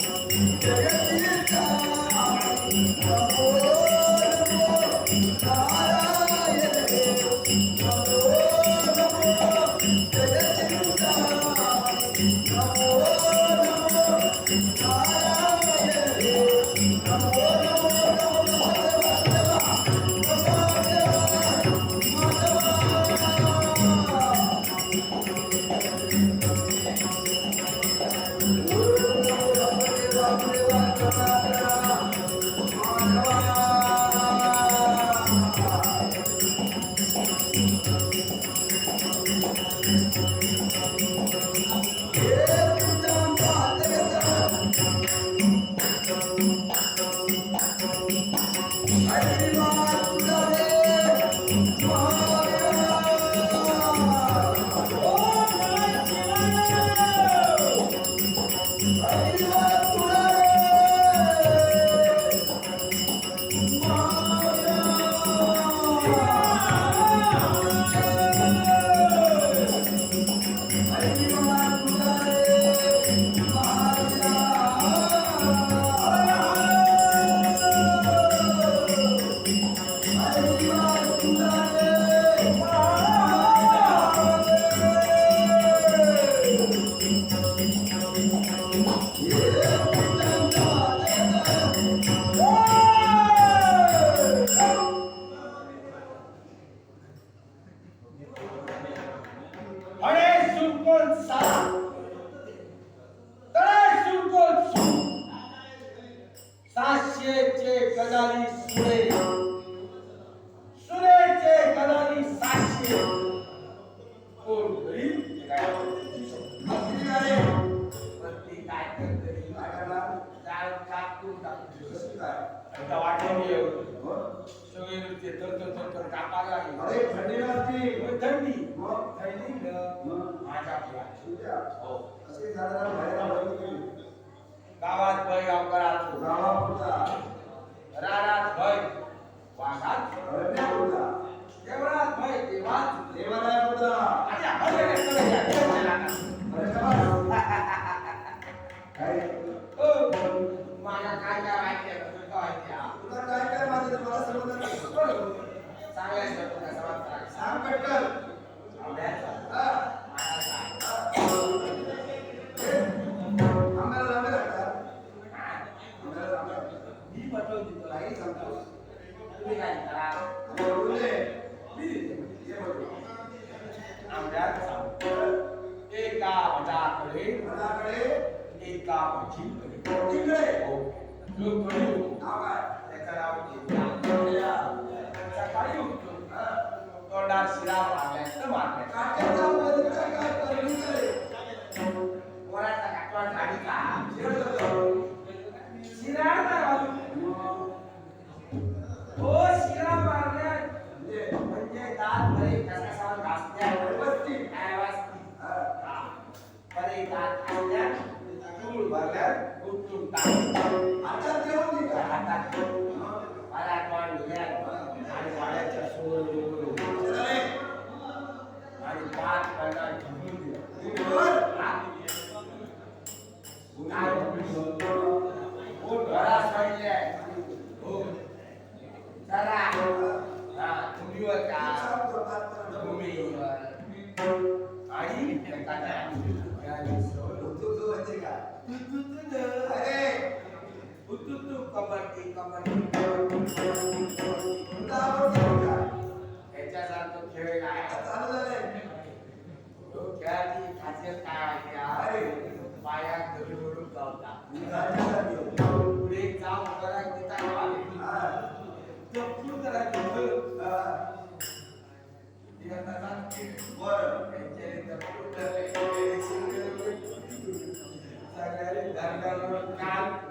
Oh, oh, सुरेचे गजाली सुरे. सुरेचे गजाली साक्षी. कोण गरीब थंडी लागते. थंडी. थंडी माझ्या असे बाहेर गावात भय अवकाराचो गावापुरता. रानात भय वाघात अरण्यापुरता देवळात भय देवात देवालयापुरता. आणि आपण हे करायचं अरे मला काय? काय माहिती आहे? तुला काय काय सांगायचं सांग agora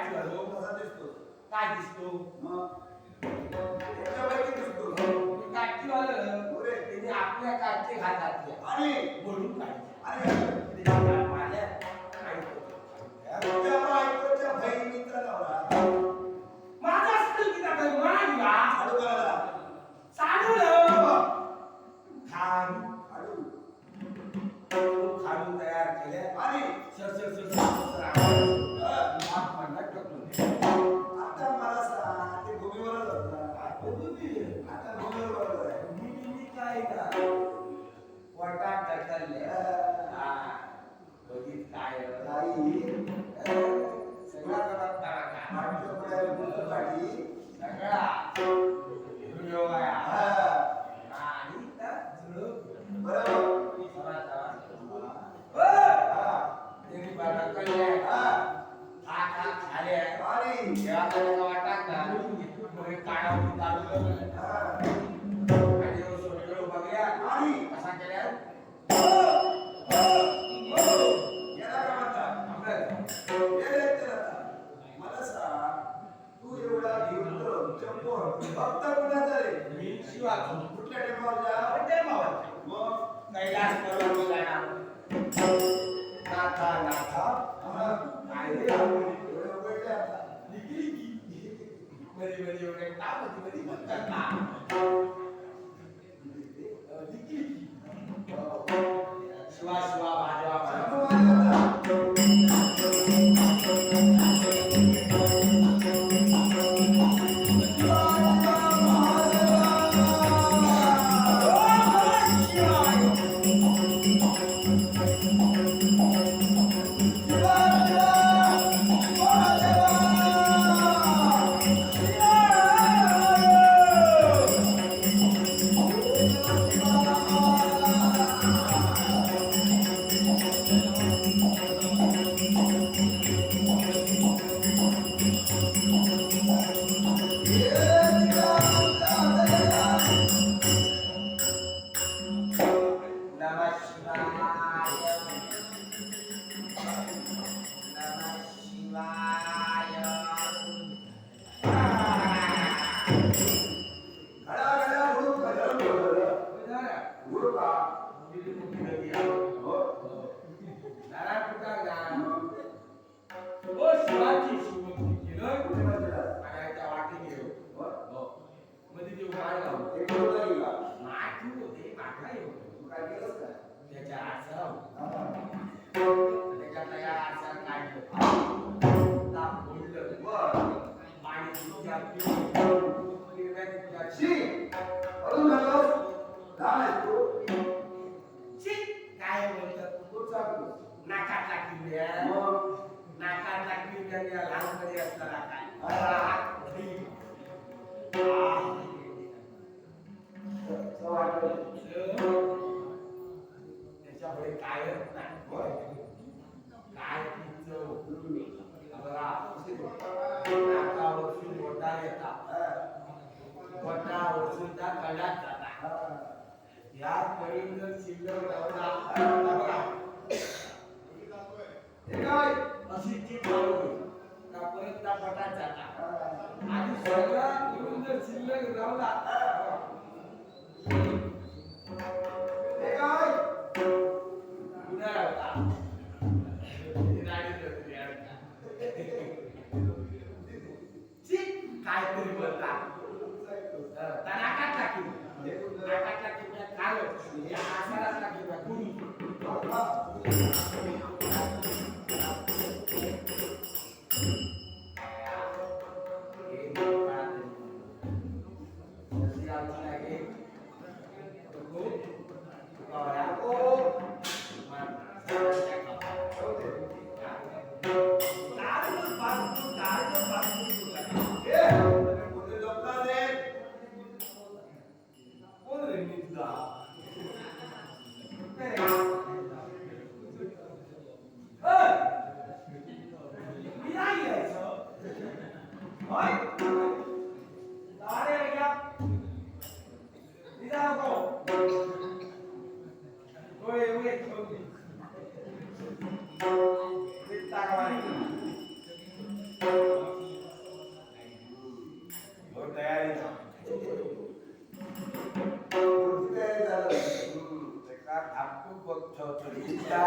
Tá aqui, ó. fazer vou passar depois. Tá aqui, estou. Não. Então, चालले. कधीच काय नाही सगळा करत मागच्या पुढे मुलं पाठी सगळा. व्हिडिओ आणि बरोबर. खाली आहे वाटा काढून काढून चालू Beri-beri orang tak Tiba-tiba tiba-tiba Suas-suas त्याच्यामुळे काय नाही. ta 나쁘고 저들이다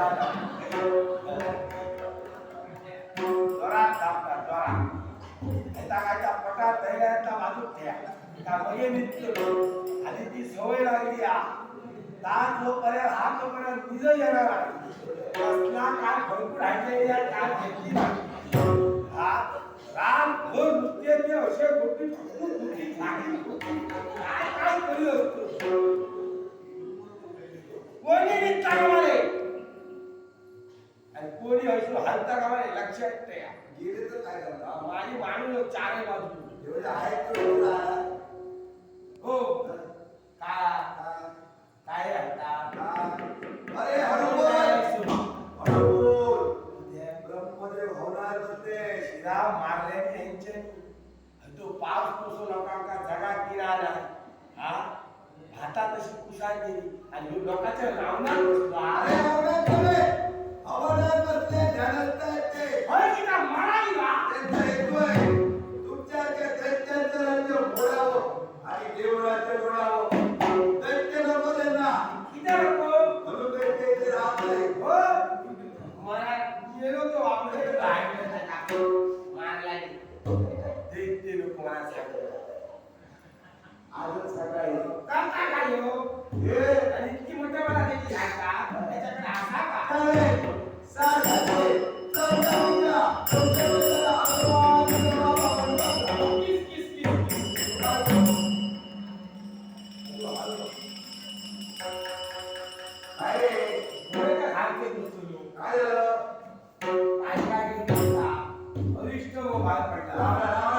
너랑 답다 너랑 내가 이따 버다 내가 이따 맞을 때 त्यामुळे मित्र आणि ती सवय लागली ताण जोपर्यंत हा तोपर्यंत निज येणार असला काय भरपूर राहिलेल्या त्या घेतली राम घोर नृत्य असे गोष्टी खूप काय काय करीत असतो कोणी निघता आणि कोणी हसू हलता कामाले? लक्षात नाही गेले तर काय माणूस चार बाजू एवढे आहेत हो. का? काय हलता अरे हरबोल ब्रह्मदेव होणार होते राम मारल्याने यांचे तो पाच पोसू लोकांचा जगा किराणा हा? ಹತಾದಷ್ಟು ಖುಷಾಗಿರಿ ಅಲ್ಲಿ ಲೋಕಾಚಾರ ಅವನ ಅವಳ ಮತ್ತೆ ಜನಸ್ತಾ ಇದ್ದೆ ಹೊರಗಿನ ಮಾಡಿಲ್ಲ ತುಮಚಾಕೆ ಕೈ ಚಂದ್ರ ಅಂತ ಹೊಡಾವು ಅಲ್ಲಿ ದೇವರಾಜ ಹೊಡಾವು अजून सकाळी करता काय हो? हे. आणि इतकी मोठ्या मला त्याची झाड का? त्याच्याकडे असा का? साधे चौदा चौदा बाहेर पडला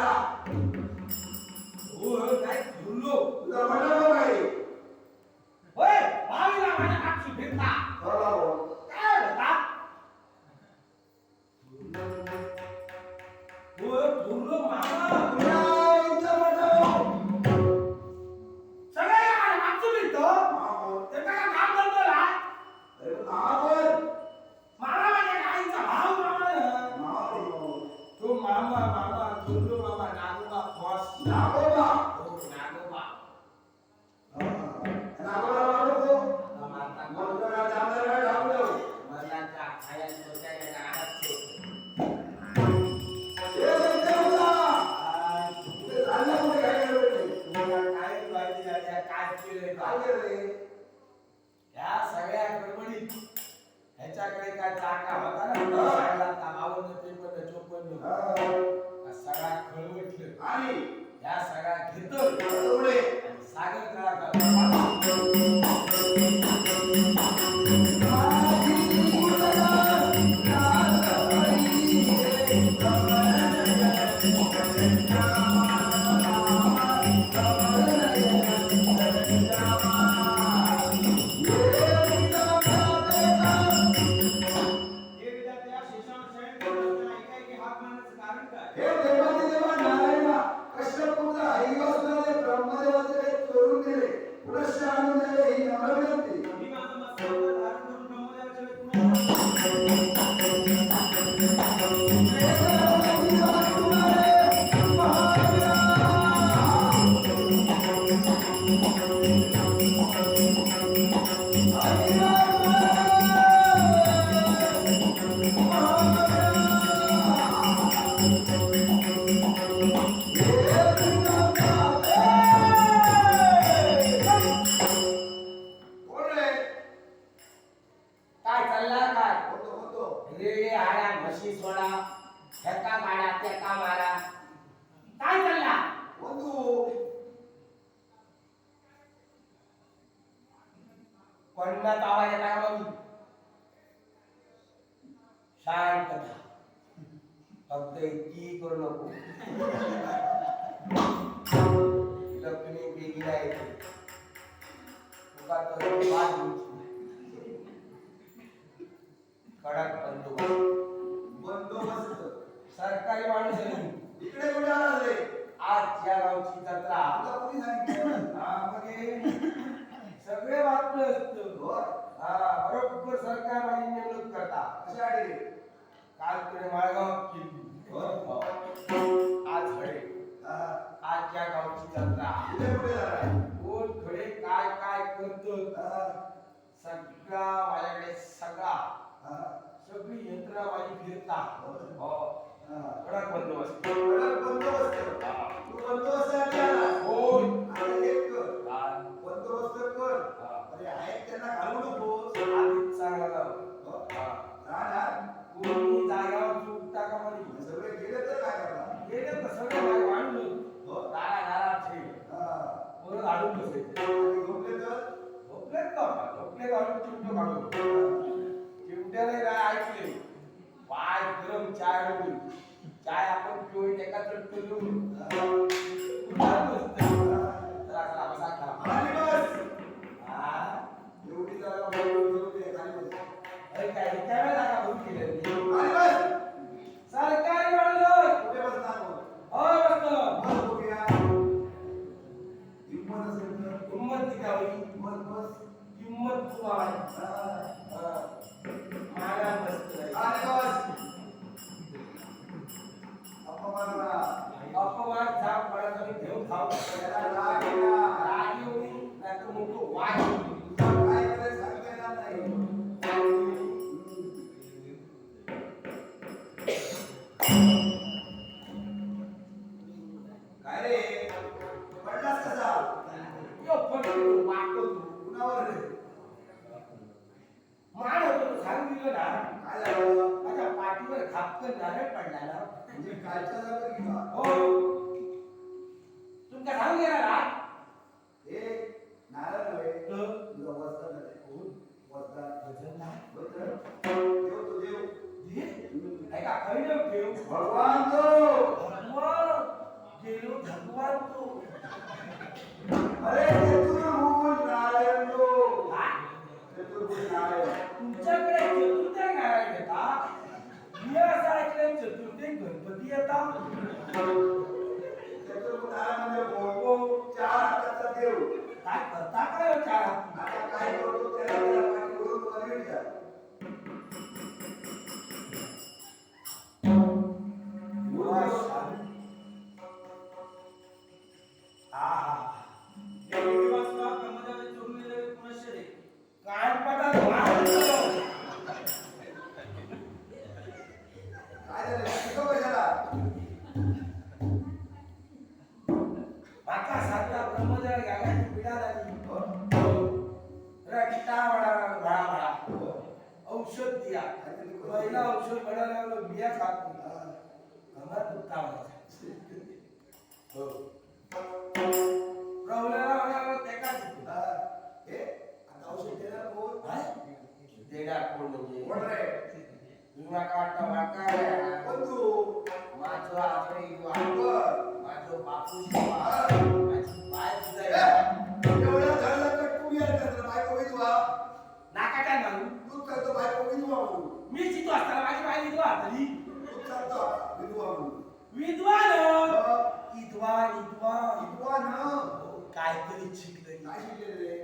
दिलेला आहे कडक बंदोबस्त बंदोबस्त सरकारी माणूस आहे इकडे कुठे आला रे आज या गावची जत्रा आता कोणी सांगितलं हा मग सगळे वाचलं असतं बरोबर सरकार आणि नेमणूक करता कशा रे काल तुझे माळगाव आज हडे आज या गाव इथे कोण खडे काय काय करत? सगळा माझ्याकडे सगळा सगळी यंत्रा माझी फिरता हो. हो. कडक बंदोबस्त. कडक बंदोबस्त. बंदोबस्त देता. म्हणजे भोगो चार हाताचा देव काय करता काय हो चार ತೇಡಾ ಹಾಕೊಂಡು ನೋಡ್ರೆ ನಿಮ್ಮ ಕಾಟ ಮಕ್ಕ ಒಂದು ಮಾತು ಆದ್ರೆ ಇದು ಅಲ್ವ ಮಾತು ಬಾಪು विद्वान विद्वान विद्वान काहीतरी शिकले काय शिकले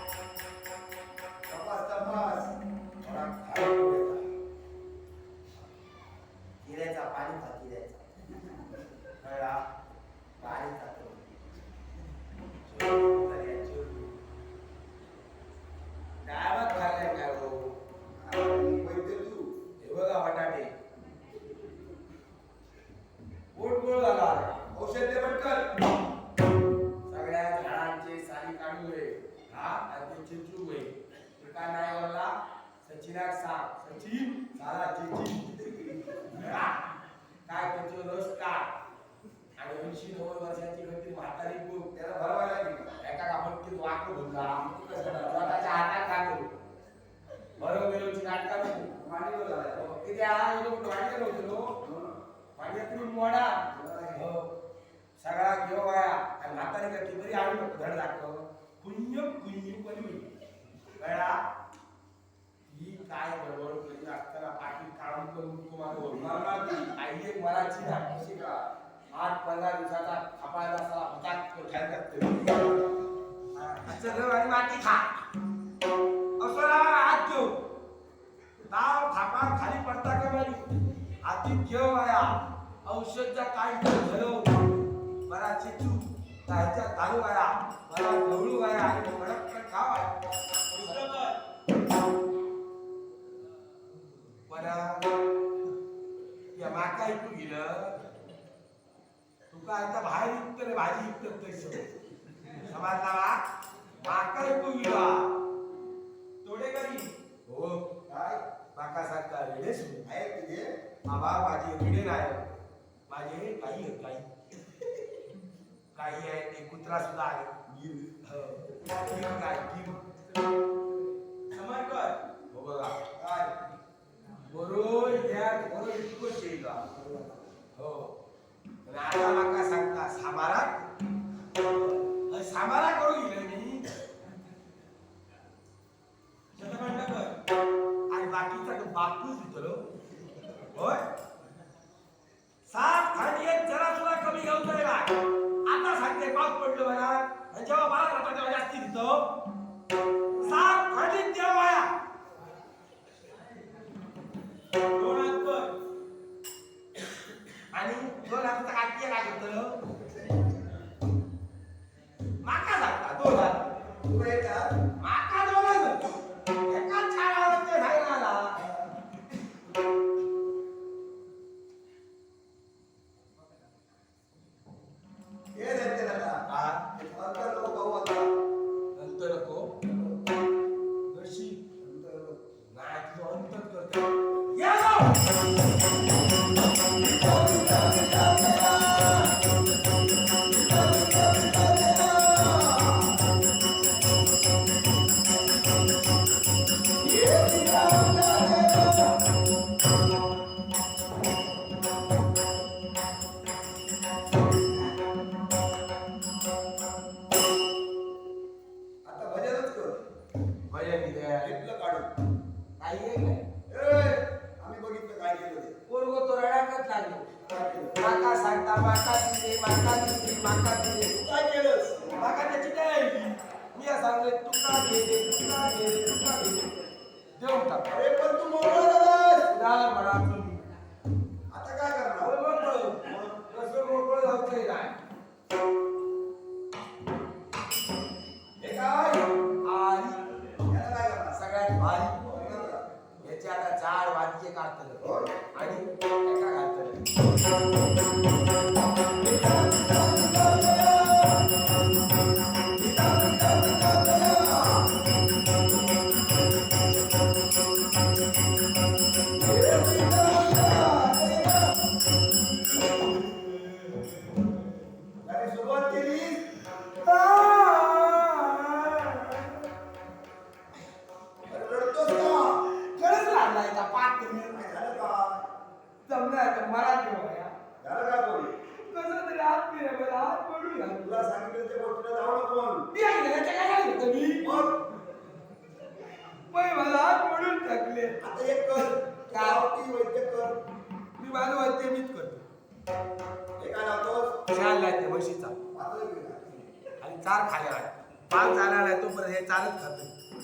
नको धड दाखव. कुंज कुंज करू कळा? ही काय बरोबर कधी असताना पाठी काढून करून तुम्हाला बोलणार नाही. आई एक मराठी दाखवशी का? आठ पंधरा दिवसाचा खापायला सला होता तो ठरकत चल आणि माती खा. असं हात घेऊ खापा खाली पडता का माझी हाती घेऊ आया काय झालं मराठी तू त्याच्या घालू आया बरा ढवळू आणि कडक या माका ऐकू गेलं. तुका आता बाहेर भाजी तसं माका ऐकू गेला. हो काय? माका सारखा रेडे सुरू आहे तुझे बाबा माझी रेडे नाही माझे आहे ते कुत्रा सुद्धा आहे हो. गिर काय गिर समरकर हो बघा काय बरो या बरो इतको शेला हो आणि आता माका सांगता सामारा अरे सामारा करू गेले मी शतखंडकर आणि बाकीचा तो बापूच दिसलो होय सात खाली एक जरा सुद्धा कमी घेऊन जाईल आता सांगते पाऊस पडलो बघा आणि जेव्हा बारा घालतो तेव्हा जास्ती दिसतो सात खाली तेव्हा वाया. दोन अंक. आणि दोन हाताचा काठी लागतं रडाकच सांगता माका दिले माका पिळा. चार खायला पाच चालायला तोपर्यंत हे चालत खातो